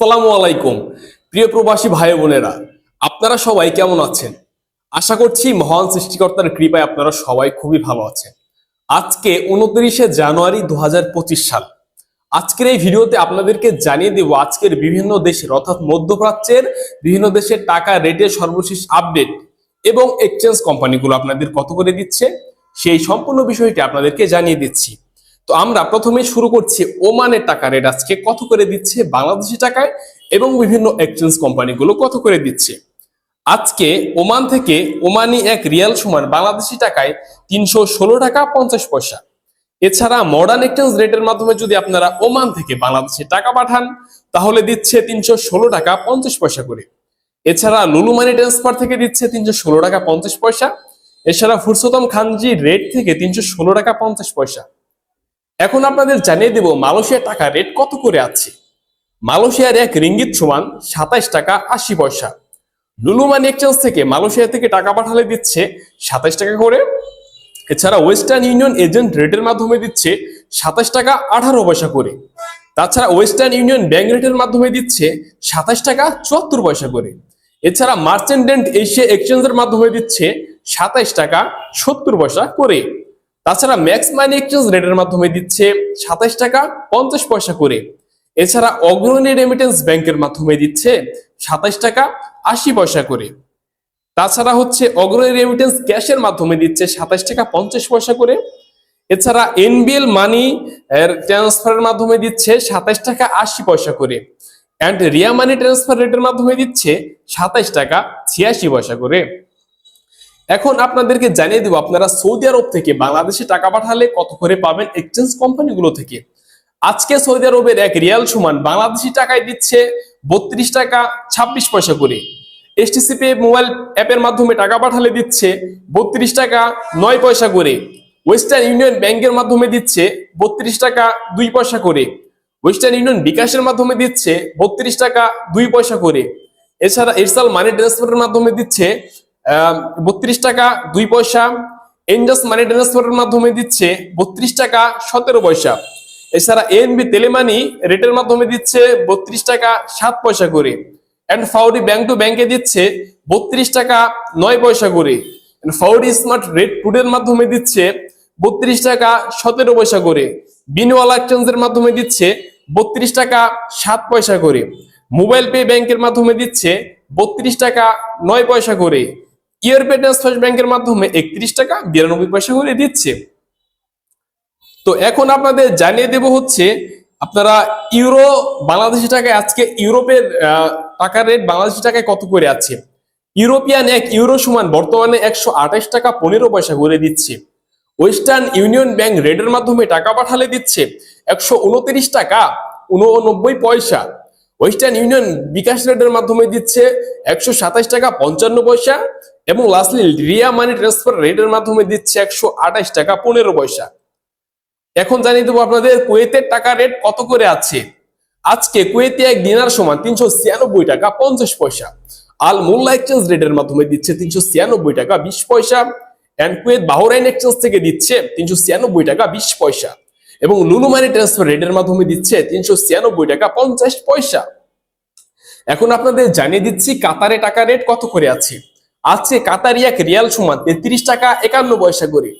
আসসালামু আলাইকুম। প্রিয় প্রবাসী ভাই বোনেরা, আপনারা সবাই কেমন আছেন? আশা করছি মহান সৃষ্টিকর্তার কৃপায় আপনারা সবাই খুবই ভালো আছেন। আজকে উনত্রিশে জানুয়ারি দু হাজার পঁচিশ সাল। আজকের এই ভিডিওতে আপনাদেরকে জানিয়ে দেব আজকের বিভিন্ন দেশের, অর্থাৎ মধ্যপ্রাচ্যের বিভিন্ন দেশের টাকা রেটের সর্বশেষ আপডেট এবং এক্সচেঞ্জ কোম্পানিগুলো আপনাদের কত করে দিচ্ছে, সেই সম্পূর্ণ বিষয়টি আপনাদেরকে জানিয়ে দিচ্ছি। তো আমরা প্রথমে শুরু করছি ওমানের টাকা রেট আজকে কত করে দিচ্ছে বাংলাদেশি টাকায় এবং বিভিন্ন এক্সচেঞ্জ কোম্পানিগুলো কত করে দিচ্ছে? আজকে ওমান থেকে ওমানি এক রিয়াল সমান বাংলাদেশি টাকায় তিনশো ষোলো টাকা পঞ্চাশ পয়সা। এছাড়া মডার্ন এক্সচেঞ্জ রেটের মাধ্যমে যদি আপনারা ওমান থেকে বাংলাদেশে টাকা পাঠান, তাহলে দিচ্ছে তিনশো ষোলো টাকা পঞ্চাশ পয়সা করে। এছাড়া লুলু মানি ট্রান্সফার থেকে দিচ্ছে তিনশো ষোলো টাকা পঞ্চাশ পয়সা। এছাড়া ফুরসতম খানজি রেট থেকে তিনশো ষোলো টাকা পঞ্চাশ পয়সা। এখন আপনাদের জানিয়ে দেব মালয়েশিয়ার টাকা রেট কত করে আছে। মালয়েশিয়ার এক রিঙ্গিত সমান সাতাইশ টাকা আশি পয়সা। লুলু মানি এক্সচেঞ্জ থেকে মালয়েশিয়া থেকে টাকা পাঠালে দিচ্ছে সাতাইশ টাকা করে। এছাড়া ওয়েস্টার্ন ইউনিয়ন এজেন্ট রেটের মাধ্যমে দিচ্ছে সাতাশ টাকা আঠারো পয়সা করে। তাছাড়া ওয়েস্টার্ন ইউনিয়ন ব্যাংক রেটের মাধ্যমে দিচ্ছে সাতাশ টাকা চুয়াত্তর পয়সা করে। এছাড়া মার্চেন্ডেন্ট এশিয়া এক্সচেঞ্জের মাধ্যমে দিচ্ছে সাতাইশ টাকা সত্তর পয়সা করে। তাছাড়া ম্যাক্স মানি এক্সচেঞ্জ রেটের মাধ্যমে দিচ্ছে সাতাশ টাকা পঞ্চাশ পয়সা করে। এছাড়া অগ্রণী রেমিটেন্স ব্যাংকের মাধ্যমে দিচ্ছে সাতাশ টাকা আশি পয়সা করে। তাছাড়া হচ্ছে অগ্রণী রেমিটেন্স ক্যাশের মাধ্যমে দিচ্ছে সাতাশ টাকা পঞ্চাশ পয়সা করে। এছাড়া এনবিএল মানি এর ট্রান্সফারের মাধ্যমে দিচ্ছে সাতাশ টাকা আশি পয়সা করে। অ্যান্ড রিয়া মানি ট্রান্সফার রেটের মাধ্যমে দিচ্ছে সাতাশ টাকা ছিয়াশি পয়সা করে। এখন আপনাদেরকে জানিয়ে দেবো, আপনারা সৌদি আরব থেকে বাংলাদেশে টাকা পাঠালে কত করে পাবেন এক্সচেঞ্জ কোম্পানিগুলো থেকে। আজকে সৌদি আরবের এক রিয়াল সমান বাংলাদেশি টাকায় দিচ্ছে বত্রিশ টাকা ছাব্বিশ পয়সা করে। এসটিসি পে মোবাইল অ্যাপের মাধ্যমে টাকা পাঠালে দিচ্ছে বত্রিশ টাকা নয় পয়সা করে। ওয়েস্টার্ন ইউনিয়ন ব্যাংকের মাধ্যমে দিচ্ছে বত্রিশ টাকা দুই পয়সা করে। ওয়েস্টার্ন ইউনিয়ন বিকাশের মাধ্যমে দিচ্ছে বত্রিশ টাকা দুই পয়সা করে। এছাড়া এরসাল মানি ট্রান্সফারের মাধ্যমে দিচ্ছে বত্রিশ টাকা দুই পয়সা। ইন্ডাস মানি ট্রান্সফারের মাধ্যমে দিচ্ছে বত্রিশ টাকা সতেরো পয়সা। এছাড়া এনবি তেলেমানি রেটের মাধ্যমে দিচ্ছে বত্রিশ টাকা সাত পয়সা করে। অ্যান্ড ফাউডি ব্যাংক টু ব্যাংকে দিচ্ছে বত্রিশ টাকা নয় পয়সা করে। ফাউডি স্মার্ট রেট টুডের মাধ্যমে দিচ্ছে বত্রিশ টাকা সতেরো পয়সা করে। বিনওয়ালা এক্সচেঞ্জের মাধ্যমে দিচ্ছে বত্রিশ টাকা সাত পয়সা করে। মোবাইল পে ব্যাংকের মাধ্যমে দিচ্ছে বত্রিশ টাকা নয় পয়সা করে। ইয়ার পে ট্রান্সফার ব্যাংকের মাধ্যমে একত্রিশ টাকা বিরানব্বই পয়সা করে দিচ্ছে। তো এখন আপনাদের জানিয়ে দেব হচ্ছে, আপনারা ইউরো বাংলাদেশি টাকায় আজকে ইউরোপের টাকার রেট বাংলাদেশি টাকায় কত করে আছে? ইউরোপিয়ান এক ইউরো সমান বর্তমানে একশো আঠাশ টাকা পনেরো পয়সা করে দিচ্ছে। ওয়েস্টার্ন ইউনিয়ন ব্যাংক রেটের মাধ্যমে টাকা পাঠালে দিচ্ছে একশো উনত্রিশ টাকা উননব্বই পয়সা। ওয়েস্টার্ন ইউনিয়ন বিকাশ রেটের মাধ্যমে দিচ্ছে একশো সাতাশ টাকা পঞ্চান্ন পয়সা এবং লাস্টলি রিয়া মানি ট্রান্সফার রেটের মাধ্যমে দিচ্ছে একশো আঠাশ টাকা পনেরো পয়সা। এখন জানিয়ে দেবো আপনাদের কুয়েতের টাকা রেট কত করে আছে। আজকে কুয়েতে এক দিনার সমান তিনশো ছিয়ানব্বই টাকা পঞ্চাশ পয়সা। আল মোল্লা এক্সচেঞ্জ রেটের মাধ্যমে দিচ্ছে তিনশো ছিয়ানব্বই টাকা বিশ পয়সা। অ্যান্ড কুয়েত বাহরাইন এক্সচেঞ্জ থেকে দিচ্ছে তিনশো ছিয়ানব্বই টাকা বিশ পয়সা। এবং লুলু মানি ট্রান্সফার রেটের মাধ্যমে দিচ্ছে তিনশো ছিয়ানব্বই টাকা পঞ্চাশ পয়সা। এখন আপনাদের জানিয়ে দিচ্ছি কাতারে টাকা রেট কত করে আছে। আছে কাতারি এক রিয়াল সমান তেত্রিশ টাকা একান্ন পয়সা করে।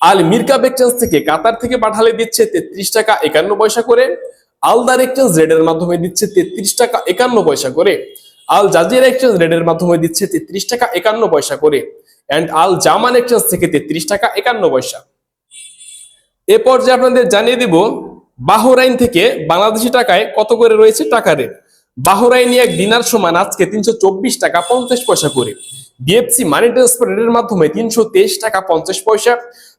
আল মিরকাব এক্সচেঞ্জ থেকে কাতার থেকে পাঠালে দিচ্ছে তেত্রিশ টাকা একান্ন পয়সা করে। আলদার এক্সচেঞ্জ রেটের মাধ্যমে দিচ্ছে তেত্রিশ টাকা একান্ন পয়সা করে। আল জাজিরা এক্সচেঞ্জ রেটের মাধ্যমে দিচ্ছে তেত্রিশ টাকা একান্ন পয়সা করে। অ্যান্ড আল জামান এক্সচেঞ্জ থেকে তেত্রিশ টাকা একান্ন পয়সা। এ পর্যায়ে আপনাদের জানিয়ে দিব, বাহরাইন থেকে বাংলাদেশি টাকায় কত করে রয়েছে টাকা রেট? বাহরাইনি এক দিনার সমান আজকে তিনশো চব্বিশ টাকা পঞ্চাশ পয়সা করে। বিএফসি মানি ট্রান্সফার রেটের মাধ্যমে তিনশো তেইশ টাকা পঞ্চাশ পয়সা।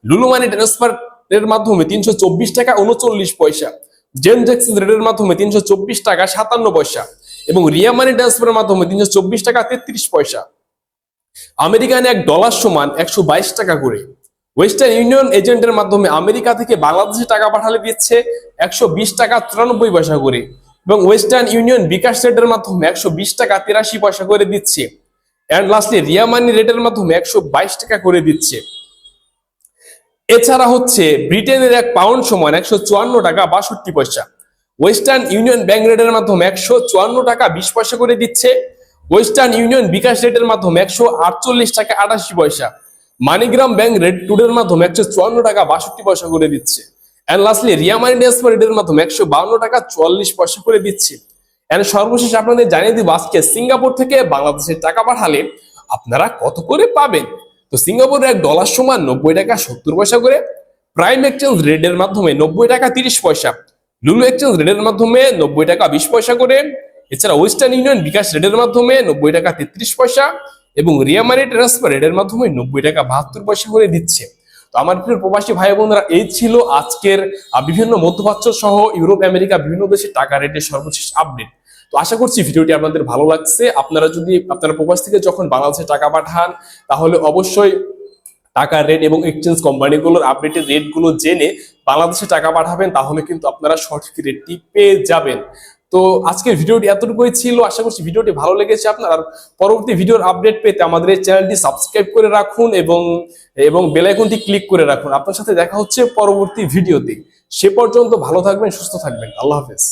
লুলু মানি ট্রান্সফার এর মাধ্যমে তিনশো চব্বিশ টাকা উনচল্লিশ পয়সা। জেন জ্যাক্সন রেটের মাধ্যমে তিনশো চব্বিশ টাকা সাতান্ন পয়সা। এবং রিয়া মানি ট্রান্সফারের মাধ্যমে তিনশো চব্বিশ টাকা তেত্রিশ পয়সা। আমেরিকান এক ডলার সমান একশো বাইশ টাকা করে। ওয়েস্টার্ন ইউনিয়ন এজেন্টের মাধ্যমে আমেরিকা থেকে বাংলাদেশে টাকা পাঠালে দিচ্ছে একশো বিশ টাকা চুরানব্বই পয়সা করে এবং ওয়েস্টার্ন ইউনিয়ন বিকাশ রেটের মাধ্যমে একশো বিশ টাকা তিরাশি পয়সা করে দিচ্ছে। অ্যান্ড লাস্টলি রিয়া মানি রেটের মাধ্যমে একশো বাইশ টাকা করে দিচ্ছে। এছাড়া হচ্ছে ব্রিটেনের এক পাউন্ড সমান একশো চুয়ান্ন টাকা বাষট্টি পয়সা। ওয়েস্টার্ন ইউনিয়ন ব্যাংক রেটের মাধ্যমে একশো চুয়ান্ন টাকা বিশ পয়সা করে দিচ্ছে। ওয়েস্টার্ন ইউনিয়ন বিকাশ রেটের মাধ্যমে একশো আটচল্লিশ টাকা আটাশি পয়সা। মানিগ্রাম ব্যাংক রেড টুডের মাধ্যমে একশো চুয়ান্ন টাকা বাষট্টি পয়সা করে দিচ্ছে। And lastly Ria money transfer রেটের মাধ্যমে একশো বাউন্ন টাকা চুয়াল্লিশ পয়সা করে দিচ্ছে। এন্ড সর্বশেষ আপনাদের জানিয়ে দিব, আজকে সিঙ্গাপুর থেকে বাংলাদেশের টাকা পাঠালে আপনারা কত করে পাবেন? তো সিঙ্গাপুরের এক ডলার সমান নব্বই টাকা সত্তর পয়সা করে প্রাইম এক্সচেঞ্জ রেটের মাধ্যমে নব্বই টাকা তিরিশ পয়সা লুলু এক্সচেঞ্জ রেটের মাধ্যমে নব্বই টাকা বিশ পয়সা করে, এছাড়া ওয়েস্টার্ন ইউনিয়ন বিকাশ রেটের মাধ্যমে নব্বই টাকা তেত্রিশ পয়সা এবং রিয়া মানি ট্রান্সফার রেটের মাধ্যমে নব্বই টাকা বাহাত্তর পয়সা করে দিচ্ছে। তো আমার প্রিয় প্রবাসী ভাই বোনেরা, এই ছিল আজকের বিভিন্ন মধ্যপ্রাচ্য সহ ইউরোপ, আমেরিকা, বিভিন্ন দেশে টাকা রেটের সর্বশেষ আপডেট তো আশা করছি ভিডিওটি আপনাদের ভালো লাগছে। আপনারা যদি, আপনারা প্রবাস থেকে যখন বাংলাদেশে টাকা পাঠান, তাহলে অবশ্যই টাকার রেট এবং এক্সচেঞ্জ কোম্পানিগুলোর আপডেটের রেটগুলো জেনে বাংলাদেশে টাকা পাঠাবেন, তাহলে কিন্তু আপনারা সঠিক রেটটি পেয়ে যাবেন। তো আজকের ভিডিওটি এতটুকুই ছিল। আশা করছি ভিডিওটি ভালো লেগেছে আপনার। আর পরবর্তী ভিডিওর আপডেট পেতে আমাদের এই চ্যানেলটি সাবস্ক্রাইব করে রাখুন এবং এবং বেল আইকনটি ক্লিক করে রাখুন। আপনার সাথে দেখা হচ্ছে পরবর্তী ভিডিওতে। সে পর্যন্ত ভালো থাকবেন, সুস্থ থাকবেন। আল্লাহ হাফেজ।